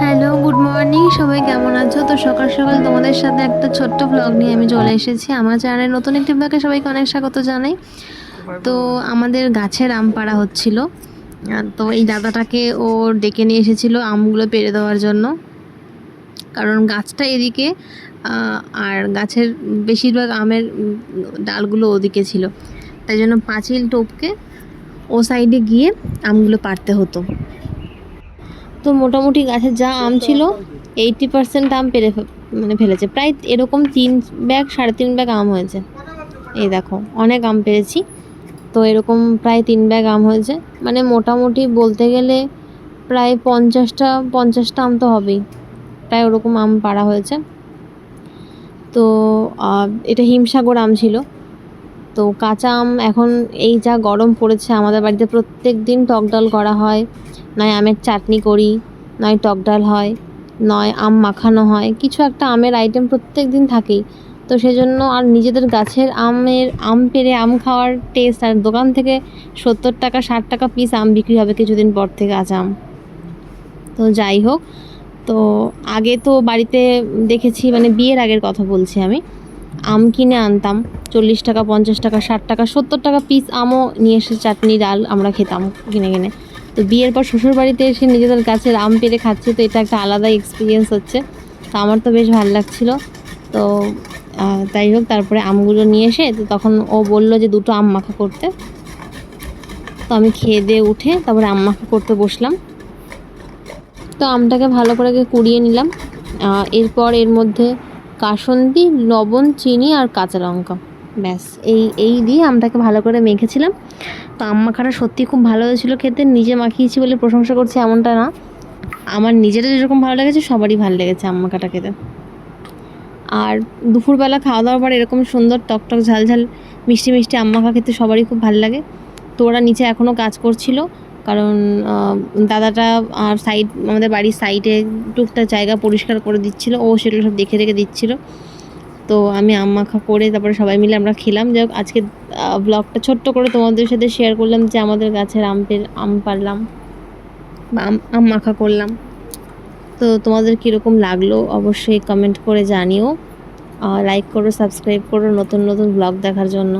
Hello good morning সবাই কেমন আছো? তো সকাল সকাল তোমাদের সাথে একটা ছোট্ট ব্লগ নিয়ে আমি চলে এসেছি। আমার চ্যানেলে নতুন একটি ব্লগে সবাইকে অনেক স্বাগত জানাই। তো আমাদের গাছের আম পাড়া হচ্ছিল। তো এই দাদাটাকে ও ডেকে নিয়ে এসেছিল আমগুলো পেরে দেওয়ার জন্য। কারণ গাছটা এদিকে আর গাছের বেশিরভাগ আমের ডালগুলো ওদিকে ছিল। তাই জন্য পাঁচিল টপকে ও সাইডে গিয়ে আমগুলো পারতে হতো। তো মোটামুটি গাছের যা আম ছিল এইটি পার্সেন্ট আম পেরে মানে ফেলেছে। প্রায় এরকম তিন ব্যাগ, সাড়ে তিন ব্যাগ আম হয়েছে। এই দেখো, অনেক আম পেরেছি। তো এরকম প্রায় তিন ব্যাগ আম হয়েছে। মানে মোটামুটি বলতে গেলে প্রায় পঞ্চাশটা পঞ্চাশটা আম তো হবেই। প্রায় ওরকম আম পাড়া হয়েছে। তো এটা হিমসাগর আম ছিল। তো কাঁচা আম এখন এই যা গরম পড়েছে, আমাদের বাড়িতে প্রত্যেক দিন টক ডাল করা হয়। নয় আমের চাটনি করি, নয় টক ডাল হয়, নয় আম মাখানো হয়। কিছু একটা আমের আইটেম প্রত্যেক দিন থাকেই। তো সেজন্য আর নিজেদের গাছের আমের, আম পেড়ে আম খাওয়ার টেস্ট আর দোকান থেকে সত্তর টাকা, ষাট টাকা পিস আম বিক্রি হবে কিছুদিন পর থেকে কাঁচা আম তো যাই হোক, তো আগে তো বাড়িতে দেখেছি মানে বিয়ের আগের কথা বলছি আমি। আম কিনে আনতাম, চল্লিশ টাকা, পঞ্চাশ টাকা, ষাট টাকা, সত্তর টাকা পিস আমও নিয়ে এসে চাটনি, ডাল আমরা খেতাম কিনে কিনে। তো বিয়ের পর শ্বশুর বাড়িতে এসে নিজেদের গাছের আম পেড়ে খাচ্ছি, তো এটা একটা আলাদা এক্সপিরিয়েন্স হচ্ছে। তো আমার তো বেশ ভালো লাগছিল। তো তাই হোক, তারপরে আমগুলো নিয়ে এসে, তো তখন ও বলল যে দুটো আম মাখা করতে। তো আমি খেয়ে দিয়ে উঠে তারপরে আম মাখা করতে বসলাম। তো আমটাকে ভালো করে কুড়িয়ে নিলাম। এরপর এর মধ্যে কাসন্দি, লবণ, চিনি আর কাঁচা লঙ্কা। ব্যাস, এই এই দিয়ে আমটাকে ভালো করে মেখেছিলাম। তো আম মাখাটা সত্যি খুব ভালো হয়েছিল খেতে, নিজে মাখিয়েছি বলে প্রশংসা করছি এমনটা না। আমার নিজেরও যেরকম ভালো লেগেছে, সবারই ভালো লেগেছে আম মাখাটা খেতে। আর দুপুরবেলা খাওয়া দাওয়ার পর এরকম সুন্দর টকটক ঝাল ঝাল মিষ্টি মিষ্টি আম মাখা খেতে সবারই খুব ভালো লাগে। তো ওরা নিচে এখনও কাজ করছিল কারণ দাদাটা আর সাইড আমাদের বাড়ির সাইডে টুকটাক জায়গা পরিষ্কার করে দিচ্ছিল। ও সেগুলো সব দেখে রেখে দিচ্ছিল। তো আমি আম মাখা করে তারপরে সবাই মিলে আমরা খেলাম। যাই আজকে ব্লগটা ছোট্ট করে তোমাদের সাথে শেয়ার করলাম যে আমাদের গাছের আম পের আম পারলাম বা আম আম মাখা করলাম। তো তোমাদের কীরকম লাগল অবশ্যই কমেন্ট করে জানিও। লাইক করো সাবস্ক্রাইব করো নতুন নতুন ব্লগ দেখার জন্য।